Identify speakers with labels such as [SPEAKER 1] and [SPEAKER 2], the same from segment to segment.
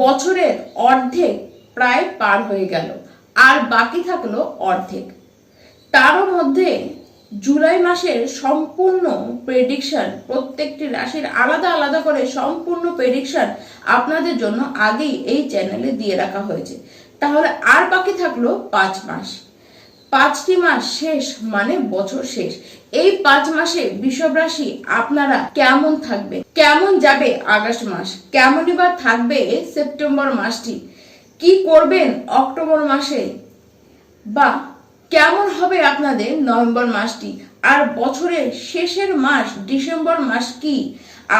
[SPEAKER 1] বছরের অর্ধেক প্রায় পার হয়ে গেল। আর বাকি থাকল অর্ধেক। তারও মধ্যে জুলাই মাসের সম্পূর্ণ প্রেডিকশন প্রত্যেকটি রাশির আলাদা আলাদা করে সম্পূর্ণ প্রেডিকশন আপনাদের জন্য আগেই এই চ্যানেলে দিয়ে রাখা হয়েছে। তাহলে আর বাকি থাকল পাঁচ মাস। পাঁচটি মাস শেষ মানে বছর শেষ। এই পাঁচ মাসে বিষব রাশি আপনারা কেমন থাকবে? কেমন যাবে আগস্ট মাস? কেমনই বা থাকবে সেপ্টেম্বর মাসটি? কি করবেন অক্টোবর মাসে? বা কেমন হবে আপনাদের নভেম্বর মাসটি? আর বছরের শেষের মাস ডিসেম্বর মাস কি?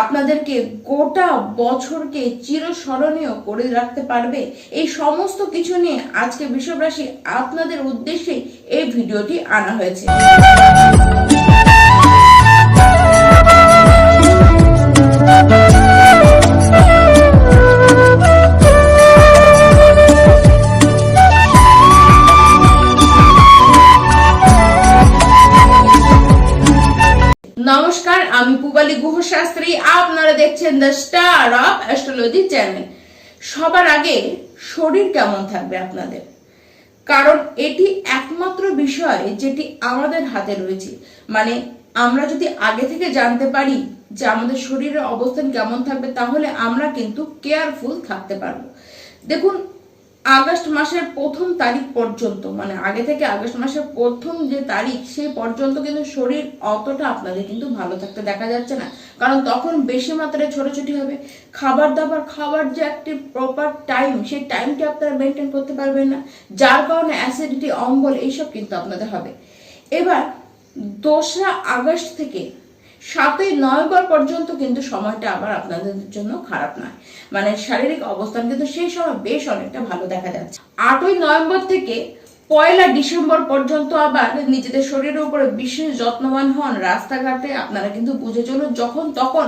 [SPEAKER 1] আপনাদেরকে গোটা বছরকে চিরস্মরণীয় করে রাখতে পারবে। এই সমস্ত কিছু নিয়ে আজকে রাশি আপনাদের উদ্দেশ্যে এই ভিডিওটি আনা হয়েছে। আমি পুবালি গুহ শাস্ত্রী আপনারা দেখছেন the star of astrology channel সবার আগে শরীর কেমন থাকবে আপনাদের? কারণ এটি একমাত্র বিষয় যেটি আমাদের হাতে রয়েছে। মানে আমরা যদি আগে থেকে জানতে পারি যে আমাদের শরীরের অবস্থান কেমন থাকবে, তাহলে আমরা কিন্তু কেয়ারফুল থাকতে পারব। দেখুন আগস্ট মাসের প্রথম তারিখ পর্যন্ত মানে আগে থেকে আগস্ট মাসের প্রথম যে তারিখ, সেই পর্যন্ত কিন্তু শরীর অতটা আপনাদের কিন্তু ভালো থাকতে দেখা যাচ্ছে না। কারণ তখন বেশি মাত্রায় ছোটাছুটি হবে। খাবার দাবার খাবার যে একটি প্রপার টাইম সেই টাইমটি আপনারা মেনটেন করতে পারবেন না। যার কারণে অ্যাসিডিটি অম্বল, এইসব কিন্তু আপনাদের হবে। এবার দোসরা আগস্ট থেকে সাতই নভেম্বর পর্যন্ত কিন্তু সময়টা আবার আপনাদের জন্য খারাপ নয়। মানে শারীরিক অবস্থান কিন্তু সেই সময় বেশ অনেকটা ভালো দেখা যাচ্ছে। আটই নভেম্বর থেকে পয়লা ডিসেম্বর পর্যন্ত আবার নিজেদের শরীরের উপরে বিশেষ যত্নবান হন রাস্তাঘাটে আপনারা কিন্তু বুঝে চলুন যখন তখন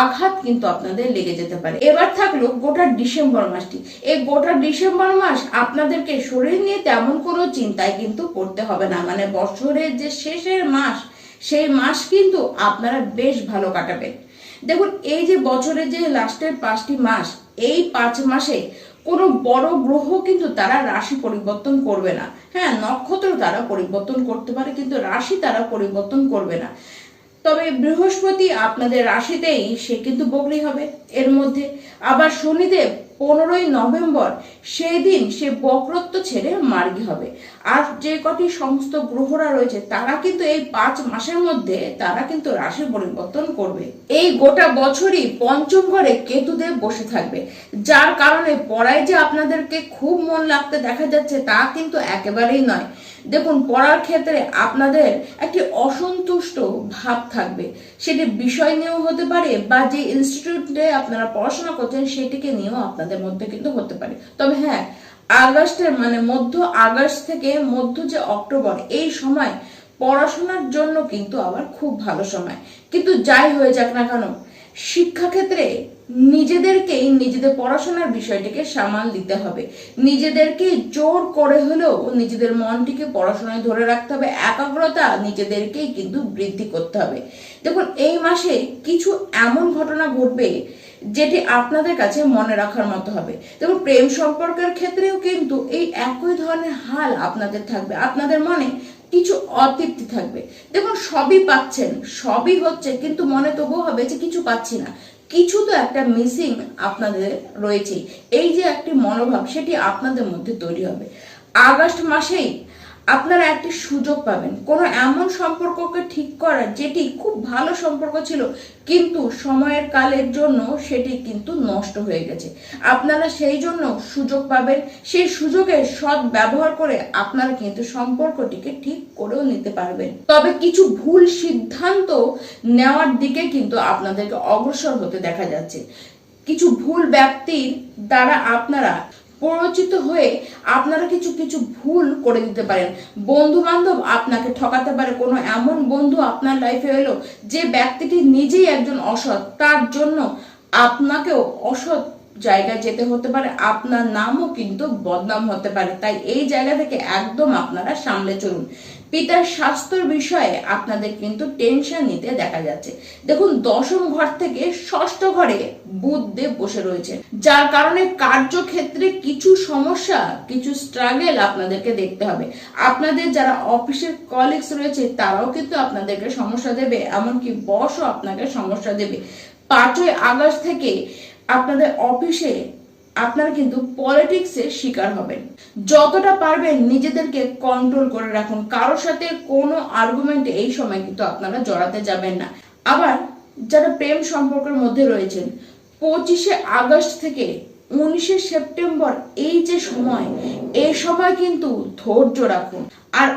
[SPEAKER 1] আঘাত কিন্তু আপনাদের লেগে যেতে পারে। এবার থাকল গোটা ডিসেম্বর মাসটি। এই গোটা ডিসেম্বর মাস আপনাদেরকে শরীর নিয়ে তেমন কোনো চিন্তায় কিন্তু করতে হবে না। মানে বছরের যে শেষের মাস সেই মাস কিন্তু আপনারা বেশ ভালো কাটাবেন দেখুন, এই যে বছরের যে লাস্টের পাঁচটি মাস, এই পাঁচ মাসে কোনো বড় গ্রহ কিন্তু তারা রাশি পরিবর্তন করবে না। হ্যাঁ নক্ষত্র তারা পরিবর্তন করতে পারে, কিন্তু রাশি তারা পরিবর্তন করবে না। তবে বৃহস্পতি আপনাদের রাশিতেই সে কিন্তু বগলি হবে। এর মধ্যে আবার শনিদেব পনেরোই নভেম্বর সেই দিন সে বক্রত্ব ছেড়ে মার্গী হবে। আর যে কটি সমস্ত গ্রহরা রয়েছে, তারা কিন্তু এই পাঁচ মাসের মধ্যে তারা কিন্তু রাশি পরিবর্তন করবে। এই গোটা বছরই পঞ্চম ঘরে কেতুদেব বসে থাকবে। যার কারণে পড়ায় যে আপনাদেরকে খুব মন লাগতে দেখা যাচ্ছে তা কিন্তু একেবারেই নয়। দেখুন, পড়ার ক্ষেত্রে আপনাদের একটি অসন্তুষ্ট ভাব থাকবে। সেটি বিষয় নিয়েও হতে পারে বা যে ইনস্টিটিউটে আপনারা পড়াশোনা করছেন, সেটিকে নিয়েও আপনাদের মধ্যে কিন্তু হতে পারে। তবে হ্যাঁ আগস্টের মানে মধ্য আগস্ট থেকে মধ্য যে অক্টোবর, এই সময় পড়াশোনার জন্য কিন্তু আবার খুব ভালো সময়। কিন্তু যাই হয়ে যাক না কেন, শিক্ষাক্ষেত্রে নিজেদেরকেই নিজেদের পড়াশোনার বিষয়টিকে সামাল দিতে হবে। নিজেদেরকে জোর করে হলেও নিজেদের মনটিকে পড়াশোনায় ধরে রাখতে হবে। একাগ্রতা নিজেদেরকেই কিন্তু বৃদ্ধি করতে হবে। দেখুন, এই মাসে কিছু এমন ঘটনা ঘটবে যেটি আপনাদের কাছে মনে রাখার মতো হবে। দেখুন, প্রেম সম্পর্কের ক্ষেত্রেও কিন্তু এই একই ধরনের হাল আপনাদের থাকবে। আপনাদের মনে কিছু অতৃপ্তি থাকবে। দেখুন, সবই পাচ্ছেন, সবই হচ্ছে, কিন্তু মনে তবুও হবে যে কিছু পাচ্ছি না। কিছু তো একটা মিসিং আপনাদের রয়েছে এই যে একটি মনোভাব, সেটি আপনাদের মধ্যে তৈরি হবে। আগস্ট মাসেই আপনারা একটি সুযোগ পাবেন। কোনো এমন সম্পর্ককে ঠিক করার যেটি খুব ভালো সম্পর্ক ছিল, কিন্তু সময়ের কালের জন্য সেটি কিন্তু নষ্ট হয়ে গেছে। আপনারা সেই জন্য সুযোগ পাবেন। সেই সুযোগের সৎ ব্যবহার করে আপনারা কিন্তু সম্পর্কটিকে ঠিক করেও নিতে পারবেন। তবে কিছু ভুল সিদ্ধান্ত নেওয়ার দিকে কিন্তু আপনাদেরকে অগ্রসর হতে দেখা যাচ্ছে। কিছু ভুল ব্যক্তির দ্বারা আপনারা পরিচিত হয়ে আপনারা কিছু কিছু ভুল করে দিতে পারেন। বন্ধু বান্ধব আপনাকে ঠকাতে পারে। কোনো এমন বন্ধু আপনার লাইফে এলো যে ব্যক্তিটি নিজেই একজন অসৎ, তার জন্য আপনাকেও অসৎ জায়গায় যেতে হতে পারে। আপনার নামও কিন্তু বদনাম হতে পারে। তাই এই জায়গা থেকে একদম আপনারা সামলে চলুন। পিতার স্বাস্থ্যের বিষয়ে আপনাদের কিন্তু টেনশন নিতে দেখা যাচ্ছে। দেখুন, দশম ঘর থেকে ষষ্ঠ ঘরে বুধ দেব বসে রয়েছে। যার কারণে কার্যক্ষেত্রে কিছু সমস্যা, কিছু স্ট্রাগেল আপনাদেরকে দেখতে হবে। আপনাদের যারা অফিসের কলিগস রয়েছে, তারাও কিন্তু আপনাদেরকে সমস্যা দেবে, এমনকি বসও আপনাকে সমস্যা দেবে। পাঁচই আগস্ট থেকে আপনাদের অফিসে আপনারা কিন্তু পলিটিক্সের শিকার হবেন। যতটা পারবেন নিজেদেরকে কন্ট্রোল করে রাখুন। কারোর সাথে কোনো আর্গুমেন্টে এই সময় কিন্তু আপনারা জড়াতে যাবেন না। আবার যারা প্রেম সম্পর্কের মধ্যে রয়েছেন, পঁচিশে আগস্ট থেকে উনিশে সেপ্টেম্বর এই যে সময়, এই সময় কিন্তু ধৈর্য রাখুন। আর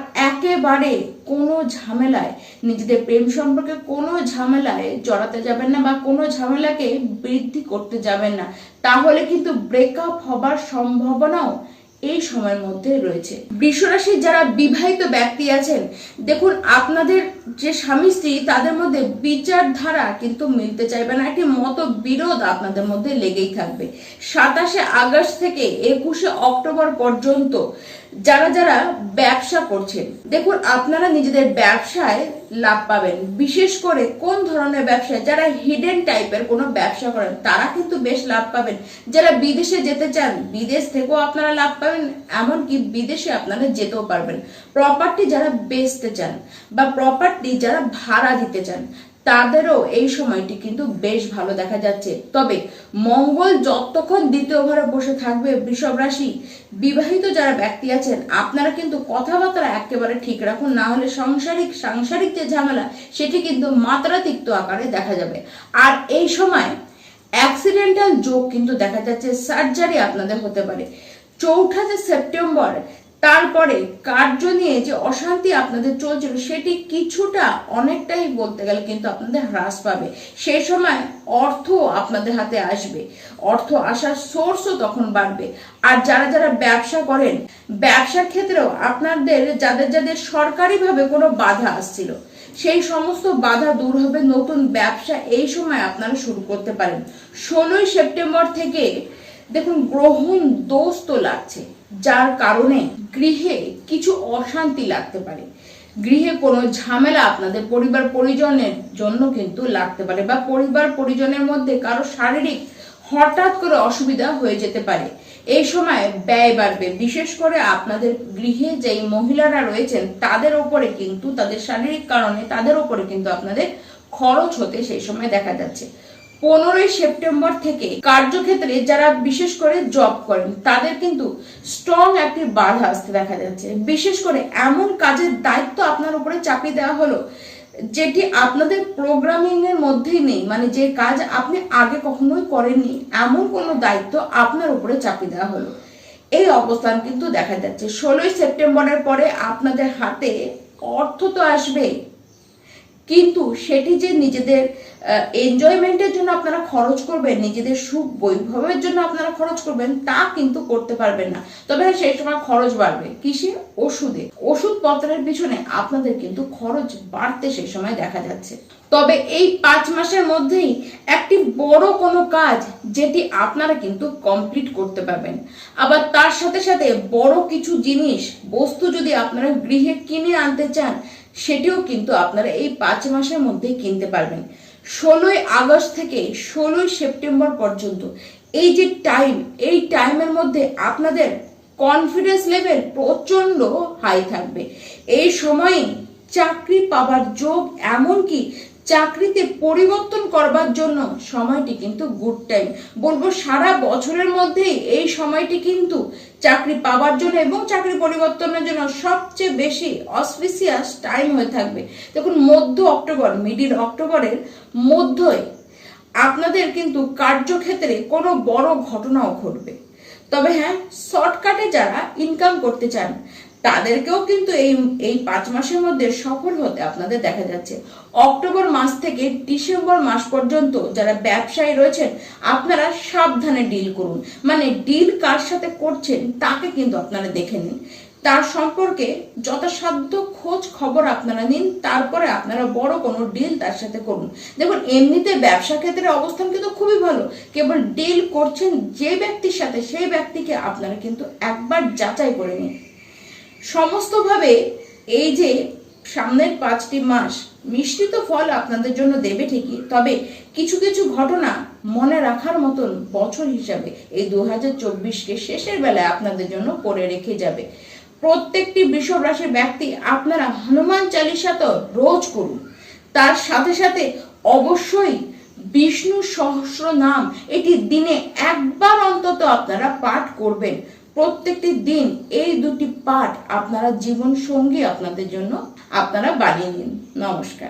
[SPEAKER 1] একেবারে কোনো ঝামেলায় নিজেদের প্রেম সম্পর্কে কোনো ঝামেলায় জড়াতে যাবেন না বা কোনো ঝামেলাকে বৃদ্ধি করতে যাবেন না। তাহলে কিন্তু ব্রেকআপ হবার সম্ভাবনাও এই সময়ের মধ্যে রয়েছে। বৃষরাশির যারা বিবাহিত ব্যক্তি আছেন, দেখুন আপনাদের যে স্বামী স্ত্রী, তাদের মধ্যে বিচারধারা কিন্তু মিলতে চাইবে না। একটি মত বিরোধ আপনাদের মধ্যে লেগেই থাকবে। সাতাশে আগস্ট থেকে একুশে অক্টোবর পর্যন্ত যারা যারা ব্যবসা করছেন, দেখুন আপনারা নিজেদের ব্যবসায় লাভ পাবেন। বিশেষ করে কোন ধরনের ব্যবসা যারা হিডেন টাইপের কোনো ব্যবসা করেন, তারা কিন্তু বেশ লাভ পাবেন। যারা বিদেশে যেতে চান, বিদেশ থেকেও আপনারা লাভ পাবেন, এমনকি বিদেশে আপনারা যেতেও পারবেন। প্রপার্টি যারা বেচতে চান বা প্রপার্টি যারা ভাড়া দিতে চান তাদেরও এই সময়টি কিন্তু বেশ ভালো দেখা যাচ্ছে। তবে মঙ্গল যতক্ষণ দ্বিতীয় ঘরে বসে থাকবে বৃষভ রাশি, বিবাহিত যারা ব্যক্তি আছেন, আপনারা কিন্তু কথাবার্তা একেবারে ঠিক রাখুন, না হলে সাংসারিক সাংসারিক যে ঝামেলা, সেটি কিন্তু মাত্রাতিক্ত আকারে দেখা যাবে। আর এই সময় অ্যাক্সিডেন্টাল যোগ কিন্তু দেখা যাচ্ছে সার্জারি আপনাদের হতে পারে। চৌঠা যে সেপ্টেম্বর তারপরে কার্য নিয়ে যে অশান্তি আপনাদের চলছিল, সেটি কিছুটা অনেকটাই বলতে গেলে কিন্তু আপনাদের হ্রাস পাবে। সেই সময় অর্থ আপনাদের হাতে আসবে। অর্থ আসার সোর্সও তখন বাড়বে। আর যারা যারা ব্যবসা করেন, ব্যবসার ক্ষেত্রেও আপনাদের, যাদের যাদের সরকারিভাবে কোনো বাধা আসছিল, সেই সমস্ত বাধা দূর হবে নতুন ব্যবসা এই সময় আপনারা শুরু করতে পারেন। ষোলোই সেপ্টেম্বর থেকে দেখুন, গ্রহণ দোষ তো লাগছে। যার কারণে গৃহে কিছু অশান্তি লাগতে পারে। গৃহে কোনো ঝামেলা আপনাদের পরিবার পরিজনের জন্য কিন্তু লাগতে পারে বা পরিবার পরিজনের মধ্যে কারও শারীরিক হঠাৎ করে অসুবিধা হয়ে যেতে পারে। এই সময় ব্যয় বাড়বে। বিশেষ করে আপনাদের গৃহে যেই মহিলারা রয়েছেন, তাদের ওপরে কিন্তু, তাদের শারীরিক কারণে তাদের ওপরে কিন্তু আপনাদের খরচ হতে সেই সময় দেখা যাচ্ছে। পনেরোই সেপ্টেম্বর থেকে কার্যক্ষেত্রে যারা বিশেষ করে জব করেন, তাদের কিন্তু স্ট্রং একটি বাধা আসতে দেখা যাচ্ছে। বিশেষ করে এমন কাজের দায়িত্ব আপনার উপরে চাপিয়ে দেওয়া হলো, যেটি আপনাদের প্রোগ্রামিং এর মধ্যেই নেই। মানে যে কাজ আপনি আগে কখনোই করেননি, এমন কোনো দায়িত্ব আপনার উপরে চাপিয়ে দেওয়া হলো। এই অবস্থান কিন্তু দেখা যাচ্ছে। ষোলোই সেপ্টেম্বরের পরে আপনাদের হাতে অর্থ তো আসবে কিন্তু সেটি যে নিজেদের এনজয়মেন্টের জন্য আপনারা খরচ করবেন, নিজেদের সুখ বৈভবের জন্য আপনারা খরচ করবেন, তা কিন্তু করতে পারবেন না। তবে হ্যাঁ সেই সময় খরচ বাড়বে। কিসে ওষুধে ওষুধ পত্রের পিছনে আপনাদের কিন্তু খরচ বাড়তে সেই সময় দেখা যাচ্ছে। তবে এই পাঁচ মাসের মধ্যেই একটি বড় কোনো কাজ যেটি আপনারা কিন্তু কমপ্লিট করতে পারবেন। আবার তার সাথে সাথে বড় কিছু জিনিস, বস্তু যদি আপনারা গৃহে কিনে আনতে চান সেটিও কিন্তু আপনারা এই পাঁচ মাসের মধ্যেই কিনতে পারবেন। ষোলোই আগস্ট থেকে ষোলোই সেপ্টেম্বর পর্যন্ত এই যে টাইম এই টাইমের মধ্যে আপনাদের কনফিডেন্স লেভেল প্রচণ্ড হাই থাকবে। এই সময়ে চাকরি পাবার যোগ এমনকি চাকরিতে পরিবর্তন করবার জন্য সময়টি কিন্তু গুড টাইম বলব সারা বছরের মধ্যেই এই সময়টি কিন্তু চাকরি পাওয়ার জন্য এবং চাকরি পরিবর্তনের জন্য সবচেয়ে বেশি অসপিসিয়াস টাইম হয়ে থাকবে। দেখুন, মধ্য অক্টোবর মিডিল অক্টোবরের মধ্যই আপনাদের কিন্তু কার্যক্ষেত্রে কোনো বড় ঘটনাও ঘটবে। তবে হ্যাঁ শর্টকাটে যারা ইনকাম করতে চান তাদেরকেও কিন্তু এই এই পাঁচ মাসের মধ্যে সফল হতে আপনাদের দেখা যাচ্ছে। অক্টোবর মাস থেকে ডিসেম্বর মাস পর্যন্ত যারা ব্যবসায়ী রয়েছেন, আপনারা সাবধানে ডিল করুন। মানে ডিল কার সাথে করছেন, তাকে কিন্তু আপনারা দেখে নিন। তার সম্পর্কে যথাসাধ্য খোঁজ খবর আপনারা নিন, তারপরে আপনারা বড় কোনো ডিল তার সাথে করুন। দেখুন, এমনিতে ব্যবসা ক্ষেত্রে অবস্থান কিন্তু খুবই ভালো। কেবল ডিল করছেন যে ব্যক্তির সাথে, সেই ব্যক্তিকে আপনারা কিন্তু একবার যাচাই করে নিন। সমস্তভাবে এই যে সামনের পাঁচটি মাস মিষ্টিত ফল আপনাদের জন্য দেবে ঠিকই, তবে কিছু কিছু ঘটনা মনে রাখার মতন বছর হিসাবে এই দু হাজার শেষের বেলায় আপনাদের জন্য করে রেখে যাবে। প্রত্যেকটি বৃষভ রাশির ব্যক্তি আপনারা হনুমান চালিসা তো রোজ করুন। তার সাথে সাথে অবশ্যই বিষ্ণু সহস্র নাম এটি দিনে একবার অন্তত আপনারা পাঠ করবেন। প্রত্যেকটি দিন এই দুটি পাঠ আপনারা জীবন সঙ্গী আপনাদের জন্য আপনারা বানিয়ে নিন। নমস্কার।